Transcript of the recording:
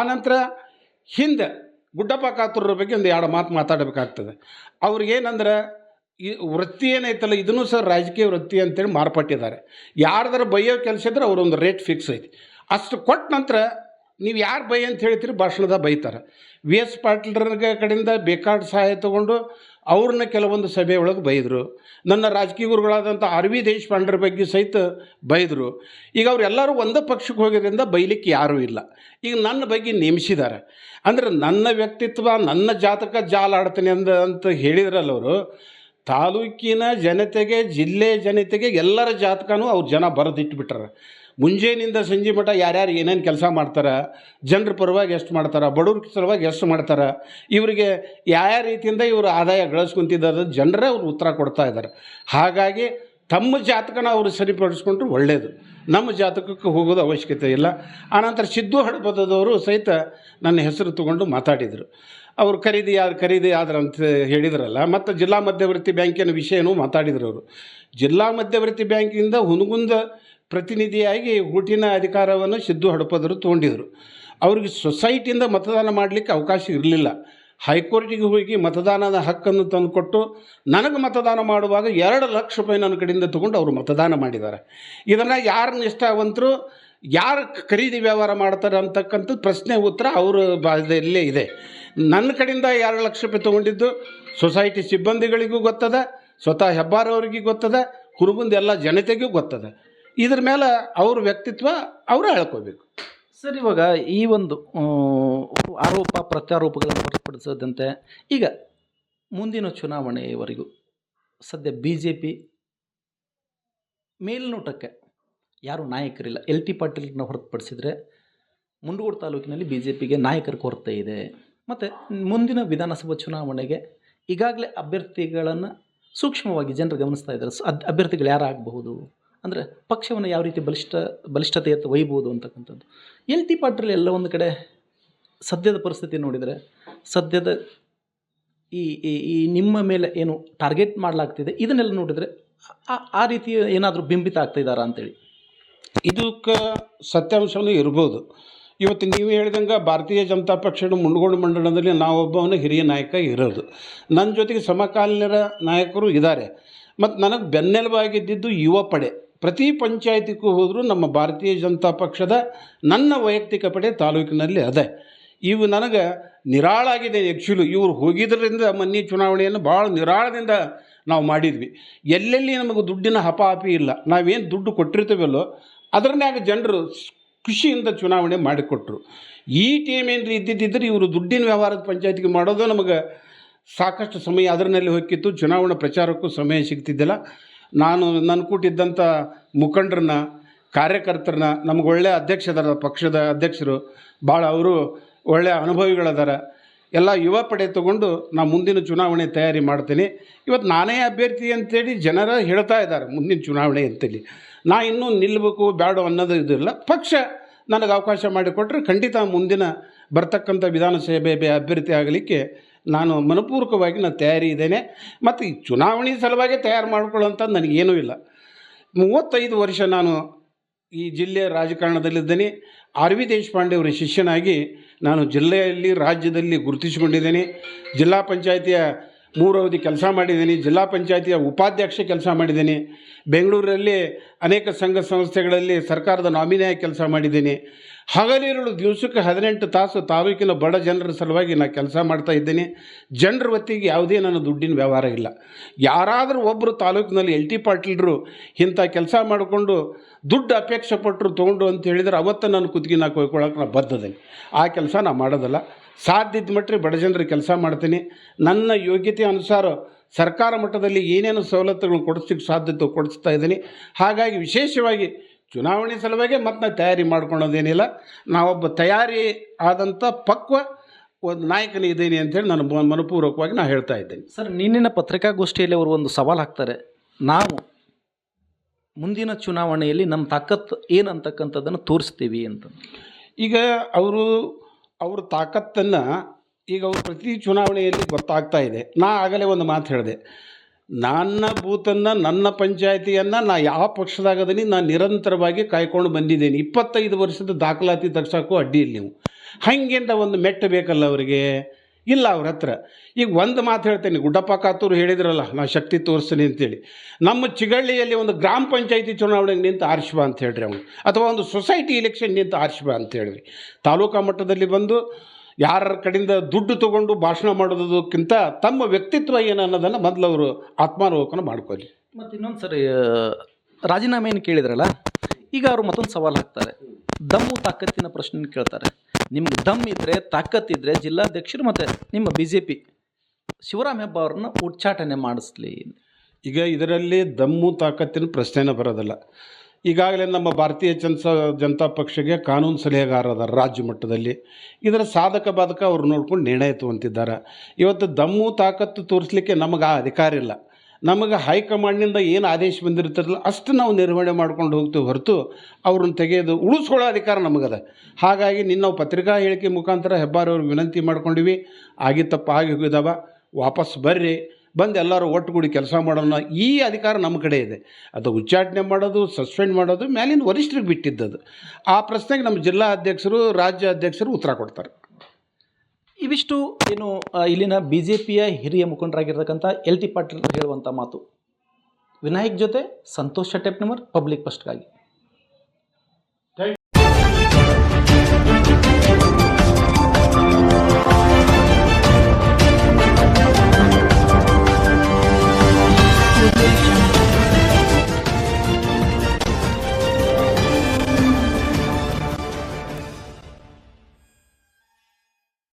ಆನಂತರ ಹಿಂದೆ ಗುಡ್ಡಪ್ಪ ಕಾತೂರ್ರ ಬಗ್ಗೆ ಒಂದು ಎರಡು ಮಾತು ಮಾತಾಡಬೇಕಾಗ್ತದೆ. ಅವ್ರಿಗೇನಂದ್ರೆ, ಈ ವೃತ್ತಿ ಏನೈತಲ್ಲ, ಇದನ್ನು ಸರ್ ರಾಜಕೀಯ ವೃತ್ತಿ ಅಂತೇಳಿ ಮಾರ್ಪಟ್ಟಿದ್ದಾರೆ. ಯಾರ್ದಾರ ಬೈಯೋ ಕೆಲಸ ಇದ್ರೆ ಅವರೊಂದು ರೇಟ್ ಫಿಕ್ಸ್ ಐತಿ. ಅಷ್ಟು ಕೊಟ್ಟ ನಂತರ ನೀವು ಯಾರು ಬೈ ಅಂತ ಹೇಳ್ತೀರಿ, ಭಾಷಣದ ಬೈತಾರೆ. ವಿ ಎಸ್ ಪಾಟೀಲ್ರ ಕಡೆಯಿಂದ ಬೇಕಾದ ಸಹಾಯ ತಗೊಂಡು ಅವ್ರನ್ನ ಕೆಲವೊಂದು ಸಭೆ ಒಳಗೆ ಬೈದರು. ನನ್ನ ರಾಜಕೀಯ ಗುರುಗಳಾದಂಥ ಆರ್ ವಿ ದೇಶಪಾಂಡ್ರ ಬಗ್ಗೆ ಸಹಿತ ಬೈದರು. ಈಗ ಅವರೆಲ್ಲರೂ ಒಂದೇ ಪಕ್ಷಕ್ಕೆ ಹೋಗಿದ್ದರಿಂದ ಬೈಲಿಕ್ಕೆ ಯಾರೂ ಇಲ್ಲ. ಈಗ ನನ್ನ ಬಗ್ಗೆ ನೇಮಿಸಿದ್ದಾರೆ. ಅಂದ್ರೆ ನನ್ನ ವ್ಯಕ್ತಿತ್ವ, ನನ್ನ ಜಾತಕ ಜಾಲ ಆಡ್ತೀನಿ ಅಂದ, ಅಂತ ಹೇಳಿದ್ರಲ್ಲ ಅವರು. ತಾಲೂಕಿನ ಜನತೆಗೆ, ಜಿಲ್ಲೆ ಜನತೆಗೆ ಎಲ್ಲರ ಜಾತಕನೂ ಅವ್ರು ಜನ ಬರೆದಿಟ್ಬಿಟ್ರೆ. ಮುಂಜಾನಿಂದ ಸಂಜೆ ಮಠ ಯಾರ್ಯಾರು ಏನೇನು ಕೆಲಸ ಮಾಡ್ತಾರೆ, ಜನರ ಪರವಾಗಿ ಎಷ್ಟು ಮಾಡ್ತಾರೆ, ಬಡವ್ರ ಸಲುವಾಗಿ ಎಷ್ಟು ಮಾಡ್ತಾರೆ, ಇವರಿಗೆ ಯಾವ ರೀತಿಯಿಂದ ಇವರು ಆದಾಯ ಗಳಿಸ್ಕೊಂತಿದ್ದಾರೆ ಜನರೇ ಅವ್ರು ಉತ್ತರ ಕೊಡ್ತಾ ಇದ್ದಾರೆ ಹಾಗಾಗಿ ತಮ್ಮ ಜಾತಕನ ಅವರು ಸರಿಪಡಿಸ್ಕೊಂಡ್ರೆ ಒಳ್ಳೆಯದು ನಮ್ಮ ಜಾತಕಕ್ಕೆ ಹೋಗೋದು ಅವಶ್ಯಕತೆ ಇಲ್ಲ. ಆನಂತರ ಸಿದ್ದು ಹಡಪದವರು ಸಹಿತ ನನ್ನ ಹೆಸರು ತಗೊಂಡು ಮಾತಾಡಿದರು. ಅವರು ಖರೀದಿ ಯಾರು ಖರೀದಿ ಆದ್ರೆ ಅಂತ ಹೇಳಿದ್ರಲ್ಲ, ಮತ್ತು ಜಿಲ್ಲಾ ಮಧ್ಯವರ್ತಿ ಬ್ಯಾಂಕಿನ ವಿಷಯನೂ ಮಾತಾಡಿದರು ಅವರು. ಜಿಲ್ಲಾ ಮಧ್ಯವರ್ತಿ ಬ್ಯಾಂಕಿಂದ ಹುನಗುಂದ ಪ್ರತಿನಿಧಿಯಾಗಿ ಹುಟ್ಟಿನ ಅಧಿಕಾರವನ್ನು ಸಿದ್ದು ಹಡಪದರು ತೊಗೊಂಡಿದ್ರು. ಅವ್ರಿಗೆ ಸೊಸೈಟಿಯಿಂದ ಮತದಾನ ಮಾಡಲಿಕ್ಕೆ ಅವಕಾಶ ಇರಲಿಲ್ಲ. ಹೈಕೋರ್ಟಿಗೆ ಹೋಗಿ ಮತದಾನದ ಹಕ್ಕನ್ನು ತಂದುಕೊಟ್ಟು ನನಗೆ ಮತದಾನ ಮಾಡುವಾಗ ಎರಡು ಲಕ್ಷ ರೂಪಾಯಿ ನನ್ನ ಕಡೆಯಿಂದ ತೊಗೊಂಡು ಅವರು ಮತದಾನ ಮಾಡಿದ್ದಾರೆ. ಇದನ್ನು ಯಾರು ನಿಷ್ಠಾವಂತರು, ಯಾರು ಖರೀದಿ ವ್ಯವಹಾರ ಮಾಡ್ತಾರೆ ಅಂತಕ್ಕಂಥ ಪ್ರಶ್ನೆ ಉತ್ತರ ಅವ್ರ ಬಾಧೆಯಲ್ಲೇ ಇದೆ. ನನ್ನ ಕಡೆಯಿಂದ ಎರಡು ಲಕ್ಷ ರೂಪಾಯಿ ತೊಗೊಂಡಿದ್ದು ಸೊಸೈಟಿ ಸಿಬ್ಬಂದಿಗಳಿಗೂ ಗೊತ್ತದ, ಸ್ವತಃ ಹೆಬ್ಬಾರವರಿಗೂ ಗೊತ್ತದ, ಹುರುಗುಂದ ಎಲ್ಲ ಜನತೆಗೂ ಗೊತ್ತದ. ಇದ್ರ ಮೇಲೆ ಅವ್ರ ವ್ಯಕ್ತಿತ್ವ ಅವರು ಹೇಳ್ಕೋಬೇಕು ಸರ್, ಇವಾಗ ಈ ಒಂದು ಆರೋಪ, ಪ್ರತ್ಯಾರೋಪಗಳನ್ನು ಹೊರತುಪಡಿಸದಂತೆ ಈಗ ಮುಂದಿನ ಚುನಾವಣೆಯವರೆಗೂ ಸದ್ಯ ಬಿ ಜೆ ಪಿ ಮೇಲ್ನೋಟಕ್ಕೆ ಯಾರು ನಾಯಕರಿಲ್ಲ. ಎಲ್ ಟಿ ಪಾಟೀಲ್ನ ಹೊರತುಪಡಿಸಿದರೆ ಮುಂಡಗೋಡು ತಾಲೂಕಿನಲ್ಲಿ ಬಿ ಜೆ ಪಿಗೆ ನಾಯಕರ ಕೊರತೆ ಇದೆ. ಮತ್ತು ಮುಂದಿನ ವಿಧಾನಸಭಾ ಚುನಾವಣೆಗೆ ಈಗಾಗಲೇ ಅಭ್ಯರ್ಥಿಗಳನ್ನು ಸೂಕ್ಷ್ಮವಾಗಿ ಜನರು ಗಮನಿಸ್ತಾ ಇದ್ದಾರೆ. ಅಭ್ಯರ್ಥಿಗಳು ಯಾರಾಗಬಹುದು? ಅಂದರೆ ಪಕ್ಷವನ್ನು ಯಾವ ರೀತಿ ಬಲಿಷ್ಠ, ಬಲಿಷ್ಠತೆಯತ್ತ ಒಯ್ಬೋದು ಅಂತಕ್ಕಂಥದ್ದು. ಎಲ್ ಟಿ ಪಾಟೀಲ್ ಎಲ್ಲ ಒಂದು ಕಡೆ ಸದ್ಯದ ಪರಿಸ್ಥಿತಿ ನೋಡಿದರೆ, ಸದ್ಯದ ಈ ಈ ನಿಮ್ಮ ಮೇಲೆ ಏನು ಟಾರ್ಗೆಟ್ ಮಾಡಲಾಗ್ತಿದೆ, ಇದನ್ನೆಲ್ಲ ನೋಡಿದರೆ ಆ- ರೀತಿ ಏನಾದರೂ ಬಿಂಬಿತ ಆಗ್ತಾ ಇದ್ದಾರಾ ಅಂತೇಳಿ? ಇದಕ್ಕೆ ಸತ್ಯಾಂಶವನ್ನು ಇರ್ಬೋದು. ಇವತ್ತು ನೀವು ಹೇಳಿದಂಗೆ ಭಾರತೀಯ ಜನತಾ ಪಕ್ಷದ ಮುಂಡಗೋಡು ಮಂಡಲದಲ್ಲಿ ನಾವೊಬ್ಬವನು ಹಿರಿಯ ನಾಯಕ ಇರೋದು. ನನ್ನ ಜೊತೆಗೆ ಸಮಕಾಲೀನರ ನಾಯಕರು ಇದ್ದಾರೆ ಮತ್ತು ನನಗೆ ಬೆನ್ನೆಲುಬಾಗಿದ್ದಿದ್ದು ಯುವ ಪಡೆ. ಪ್ರತಿ ಪಂಚಾಯತಿಗೂ ಹೋದರೂ ನಮ್ಮ ಭಾರತೀಯ ಜನತಾ ಪಕ್ಷದ ನನ್ನ ವೈಯಕ್ತಿಕ ಪಡೆ ತಾಲೂಕಿನಲ್ಲಿ ಅದೇ. ಇವು ನನಗೆ ನಿರಾಳಾಗಿದೆ ಆ್ಯಕ್ಚುಲಿ ಇವರು ಹೋಗಿದ್ದರಿಂದ ಮನ್ನಿ ಚುನಾವಣೆಯನ್ನು ಭಾಳ ನಿರಾಳದಿಂದ ನಾವು ಮಾಡಿದ್ವಿ. ಎಲ್ಲೆಲ್ಲಿ ನಮಗೆ ದುಡ್ಡಿನ ಹಪಾಹಪಿ ಇಲ್ಲ. ನಾವೇನು ದುಡ್ಡು ಕೊಟ್ಟಿರ್ತೇವಲ್ಲೋ, ಅದರನ್ಯಾಗ ಜನರು ಖುಷಿಯಿಂದ ಚುನಾವಣೆ ಮಾಡಿಕೊಟ್ರು. ಈ ಟೀಮ್ ಏನ್ರಿ ಇದ್ದಿದ್ದಿದ್ರೆ ಇವರು ದುಡ್ಡಿನ ವ್ಯವಹಾರದ ಪಂಚಾಯತಿಗೆ ಮಾಡೋದು ನಮಗೆ ಸಾಕಷ್ಟು ಸಮಯ ಅದರಲ್ಲಿ ಹೋಗಿತ್ತು ಚುನಾವಣಾ ಪ್ರಚಾರಕ್ಕೂ ಸಮಯ ಸಿಗ್ತಿದ್ದಿಲ್ಲ. ನಾನು ನನ್ನ ಕೂಟಿದ್ದಂಥ ಮುಖಂಡ್ರನ್ನ, ಕಾರ್ಯಕರ್ತರನ್ನ, ನಮ್ಗೆ ಒಳ್ಳೆಯ ಅಧ್ಯಕ್ಷ ಅದಾರ ಪಕ್ಷದ ಅಧ್ಯಕ್ಷರು ಭಾಳ ಅವರು ಒಳ್ಳೆಯ ಅನುಭವಿಗಳದಾರ. ಎಲ್ಲ ಯುವ ಪಡೆ ತಗೊಂಡು ನಾ ಮುಂದಿನ ಚುನಾವಣೆ ತಯಾರಿ ಮಾಡ್ತೀನಿ. ಇವತ್ತು ನಾನೇ ಅಭ್ಯರ್ಥಿ ಅಂತೇಳಿ ಜನರ ಹೇಳ್ತಾ ಇದ್ದಾರೆ, ಮುಂದಿನ ಚುನಾವಣೆ ಅಂತೇಳಿ. ನಾ ಇನ್ನೂ ನಿಲ್ಲಬೇಕು ಬೇಡ ಅನ್ನೋದು ಇದಿಲ್ಲ ಪಕ್ಷ ನನಗೆ ಅವಕಾಶ ಮಾಡಿಕೊಟ್ರೆ ಖಂಡಿತ ಮುಂದಿನ ಬರ್ತಕ್ಕಂಥ ವಿಧಾನಸಭೆ ಅಭ್ಯರ್ಥಿ ಆಗಲಿಕ್ಕೆ ನಾನು ಮನಪೂರ್ವಕವಾಗಿ ನಾನು ತಯಾರಿ ಇದ್ದೇನೆ. ಮತ್ತು ಈ ಚುನಾವಣೆ ಸಲುವಾಗಿ ತಯಾರು ಮಾಡಿಕೊಳ್ಳೋಂಥ ನನಗೇನೂ ಇಲ್ಲ. ಮೂವತ್ತೈದು ವರ್ಷ ನಾನು ಈ ಜಿಲ್ಲೆಯ ರಾಜಕಾರಣದಲ್ಲಿದ್ದೇನೆ. ಆರ್ ವಿ ದೇಶಪಾಂಡೆ ಅವರ ಶಿಷ್ಯನಾಗಿ ನಾನು ಜಿಲ್ಲೆಯಲ್ಲಿ, ರಾಜ್ಯದಲ್ಲಿ ಗುರುತಿಸಿಕೊಂಡಿದ್ದೇನೆ. ಜಿಲ್ಲಾ ಪಂಚಾಯಿತಿಯ ಮೂರು ಅವಧಿ ಕೆಲಸ ಮಾಡಿದ್ದೀನಿ, ಜಿಲ್ಲಾ ಪಂಚಾಯತಿಯ ಉಪಾಧ್ಯಕ್ಷ ಕೆಲಸ ಮಾಡಿದ್ದೀನಿ ಬೆಂಗಳೂರಲ್ಲಿ ಅನೇಕ ಸಂಘ ಸಂಸ್ಥೆಗಳಲ್ಲಿ ಸರ್ಕಾರದ ನಾಮಿನಿಯಾಗಿ ಕೆಲಸ ಮಾಡಿದ್ದೀನಿ. ಹಗಲಿರುಳು ದಿವಸಕ್ಕೆ ಹದಿನೆಂಟು ತಾಸು ತಾಲೂಕಿನ ಬಡ ಜನರ ಸಲುವಾಗಿ ನಾನು ಕೆಲಸ ಮಾಡ್ತಾ ಇದ್ದೀನಿ. ಜನರ ಹೊತ್ತಿಗೆ ಯಾವುದೇ ನನ್ನ ದುಡ್ಡಿನ ವ್ಯವಹಾರ ಇಲ್ಲ. ಯಾರಾದರೂ ಒಬ್ಬರು ತಾಲೂಕಿನಲ್ಲಿ ಎಲ್ ಟಿ ಪಾಟೀಲ್ರು ಇಂಥ ಕೆಲಸ ಮಾಡಿಕೊಂಡು ದುಡ್ಡು ಅಪೇಕ್ಷೆ ಪಟ್ಟರು ತೊಗೊಂಡು ಅಂತ ಹೇಳಿದರೆ ಅವತ್ತು ನಾನು ಕುತ್ತಿಗೆ ನಾ ಕೊಯ್ಕೊಳ್ಳೋಕೆ ನಾನು ಬದ್ಧದೇನೆ. ಆ ಕೆಲಸ ನಾನು ಮಾಡೋದಲ್ಲ. ಸಾಧ್ಯ ಇದ್ದ ಬಡ ಜನರಿಗೆ ಕೆಲಸ ಮಾಡ್ತೀನಿ. ನನ್ನ ಯೋಗ್ಯತೆ ಅನುಸಾರ ಸರ್ಕಾರ ಮಟ್ಟದಲ್ಲಿ ಏನೇನು ಸವಲತ್ತುಗಳನ್ನು ಕೊಡಿಸ್ಲಿಕ್ಕೆ ಸಾಧ್ಯತೆ ಕೊಡಿಸ್ತಾ ಇದ್ದೀನಿ. ಹಾಗಾಗಿ ವಿಶೇಷವಾಗಿ ಚುನಾವಣೆ ಸಲುವಾಗಿ ಮತ್ತು ನಾನು ತಯಾರಿ ಮಾಡ್ಕೊಳೋದೇನಿಲ್ಲ ನಾವೊಬ್ಬ ತಯಾರಿ ಆದಂಥ ಪಕ್ವ ಒಂದು ನಾಯಕನೇ ಇದ್ದೀನಿ ಅಂತೇಳಿ ನಾನು ಮನಪೂರ್ವಕವಾಗಿ ನಾನು ಹೇಳ್ತಾ ಇದ್ದೇನೆ. ಸರ್ ನಿನ್ನಿನ ಪತ್ರಿಕಾಗೋಷ್ಠಿಯಲ್ಲಿ ಅವರು ಒಂದು ಸವಾಲು ಹಾಕ್ತಾರೆ. ನಾವು ಮುಂದಿನ ಚುನಾವಣೆಯಲ್ಲಿ ನಮ್ಮ ತಾಕತ್ತು ಏನು ಅಂತಕ್ಕಂಥದ್ದನ್ನು ತೋರಿಸ್ತೀವಿ ಅಂತ. ಈಗ ಅವರು ಅವ್ರ ತಾಕತ್ತನ್ನು ಈಗ ಅವ್ರು ಪ್ರತಿ ಚುನಾವಣೆಯಲ್ಲಿ ಗೊತ್ತಾಗ್ತಾ ಇದೆ. ನಾ ಆಗಲೇ ಒಂದು ಮಾತು ಹೇಳಿದೆ. ನನ್ನ ಬೂತನ್ನು, ನನ್ನ ಪಂಚಾಯತಿಯನ್ನು ನಾ ಯಾವ ಪಕ್ಷದಾಗದೀನಿ ನಾನು ನಿರಂತರವಾಗಿ ಕಾಯ್ಕೊಂಡು ಬಂದಿದ್ದೇನೆ. ಇಪ್ಪತ್ತೈದು ವರ್ಷದ ದಾಖಲಾತಿ ತಗ್ಸೋಕ್ಕೂ ಅಡ್ಡಿ ಇಲ್ಲ ನೀವು. ಹಂಗಿಂದ ಒಂದು ಮೆಟ್ಟ ಬೇಕಲ್ಲ ಅವರಿಗೆ? ಇಲ್ಲ ಅವ್ರ ಹತ್ರ. ಈಗ ಒಂದು ಮಾತು ಹೇಳ್ತೇನೆ ಗುಡ್ಡಪ್ಪ ಕಾತೂರು ಹೇಳಿದ್ರಲ್ಲ ನಾ ಶಕ್ತಿ ತೋರಿಸ್ತೀನಿ ಅಂತೇಳಿ. ನಮ್ಮ ಚಿಗಳ್ಳಿಯಲ್ಲಿ ಒಂದು ಗ್ರಾಮ ಪಂಚಾಯತಿ ಚುನಾವಣೆಗೆ ನಿಂತು ಆರಿಸ್ಬಾ ಅಂತ ಹೇಳ್ರಿ ಅವನು. ಅಥವಾ ಒಂದು ಸೊಸೈಟಿ ಇಲೆಕ್ಷನ್ ನಿಂತು ಆರಿಸ್ಬಾ ಅಂತ ಹೇಳ್ರಿ. ತಾಲೂಕಾ ಮಟ್ಟದಲ್ಲಿ ಬಂದು ಯಾರ ಕಡೆಯಿಂದ ದುಡ್ಡು ತಗೊಂಡು ಭಾಷಣ ಮಾಡೋದಕ್ಕಿಂತ ತಮ್ಮ ವ್ಯಕ್ತಿತ್ವ ಏನು ಅನ್ನೋದನ್ನು ಮೊದಲು ಅವರು ಆತ್ಮಾವಲೋಕನ ಮಾಡ್ಕೊಳ್ಳಿ ಮತ್ತು ಇನ್ನೊಂದು ಸರಿ ಆ, ರಾಜೀನಾಮೆ ಏನು ಕೇಳಿದ್ರಲ್ಲ ಈಗ ಅವರು ಮತ್ತೊಂದು ಸವಾಲು ಹಾಕ್ತಾರೆ. ದಮ್ಮು ತಾಕತ್ತಿನ ಪ್ರಶ್ನೆ ಕೇಳ್ತಾರೆ. ನಿಮ್ಗೆ ದಮ್ ಇದ್ದರೆ ತಾಕತ್ತಿದ್ರೆ ಜಿಲ್ಲಾಧ್ಯಕ್ಷರು ಮತ್ತು ನಿಮ್ಮ ಬಿ ಜೆ ಪಿ ಶಿವರಾಮ್ ಅವ್ರನ್ನ ಉಚ್ಚಾಟನೆ ಮಾಡಿಸ್ಲಿ. ಈಗ ಇದರಲ್ಲಿ ದಮ್ಮು, ತಾಕತ್ತಿನ ಪ್ರಶ್ನೆನೇ ಬರೋದಿಲ್ಲ. ಈಗಾಗಲೇ ನಮ್ಮ ಭಾರತೀಯ ಜನಸ, ಜನತಾ ಪಕ್ಷಕ್ಕೆ ಕಾನೂನು ಸಲಹೆಗಾರ ಅದಾರ ರಾಜ್ಯ ಮಟ್ಟದಲ್ಲಿ ಇದರ ಸಾಧಕ ಬಾಧಕ ಅವ್ರು ನೋಡ್ಕೊಂಡು ನಿರ್ಣಯ ತಗೊಂತಿದ್ದಾರೆ. ಇವತ್ತು ದಮ್ಮು, ತಾಕತ್ತು ತೋರಿಸ್ಲಿಕ್ಕೆ ನಮಗೆ ಆ ಅಧಿಕಾರ ಇಲ್ಲ. ನಮಗೆ ಹೈಕಮಾಂಡ್ನಿಂದ ಏನು ಆದೇಶ ಬಂದಿರ್ತಾರಲ್ಲ ಅಷ್ಟು ನಾವು ನಿರ್ವಹಣೆ ಮಾಡ್ಕೊಂಡು ಹೋಗ್ತೀವಿ ಹೊರತು ಅವ್ರನ್ನ ತೆಗೆಯೋದು ಉಳಿಸ್ಕೊಳ್ಳೋ ಅಧಿಕಾರ ನಮಗದ. ಹಾಗಾಗಿ ನಿನ್ನ ನಾವು ಪತ್ರಿಕಾ ಹೇಳಿಕೆ ಮುಖಾಂತರ ಹೆಬ್ಬಾರ್ ಅವ್ರಿಗೆ ವಿನಂತಿ ಮಾಡ್ಕೊಂಡಿವಿ. ಆಗಿ ತಪ್ಪ ಆಗಿ ಹೋಗಿದಾವ. ವಾಪಸ್ ಬರ್ರಿ. ಬಂದು ಎಲ್ಲರೂ ಒಟ್ಟುಗೂಡಿ ಕೆಲಸ ಮಾಡೋಣ. ಈ ಅಧಿಕಾರ ನಮ್ಮ ಕಡೆ ಇದೆ. ಅದು ಉಚ್ಚಾಟನೆ ಮಾಡೋದು, ಸಸ್ಪೆಂಡ್ ಮಾಡೋದು ಮೇಲಿನ ವರಿಷ್ಠರಿಗೆ ಬಿಟ್ಟಿದ್ದದು. ಆ ಪ್ರಶ್ನೆಗೆ ನಮ್ಮ ಜಿಲ್ಲಾ ಅಧ್ಯಕ್ಷರು, ರಾಜ್ಯ ಅಧ್ಯಕ್ಷರು ಉತ್ತರ ಕೊಡ್ತಾರೆ. ಇವಿಷ್ಟು ಏನು ಇಲ್ಲಿನ ಬಿ ಜೆ ಪಿಯ ಹಿರಿಯ ಮುಖಂಡರಾಗಿರ್ತಕ್ಕಂಥ ಎಲ್ ಟಿ ಪಾಟೀಲ್ ಹೇಳುವಂಥ ಮಾತು. ವಿನಾಯಕ್ ಜೊತೆ ಸಂತೋಷ್ ಶೆಟ್ಟೆಪ್ನವರ್, ಪಬ್ಲಿಕ್ ಫಸ್ಟ್ಗಾಗಿ.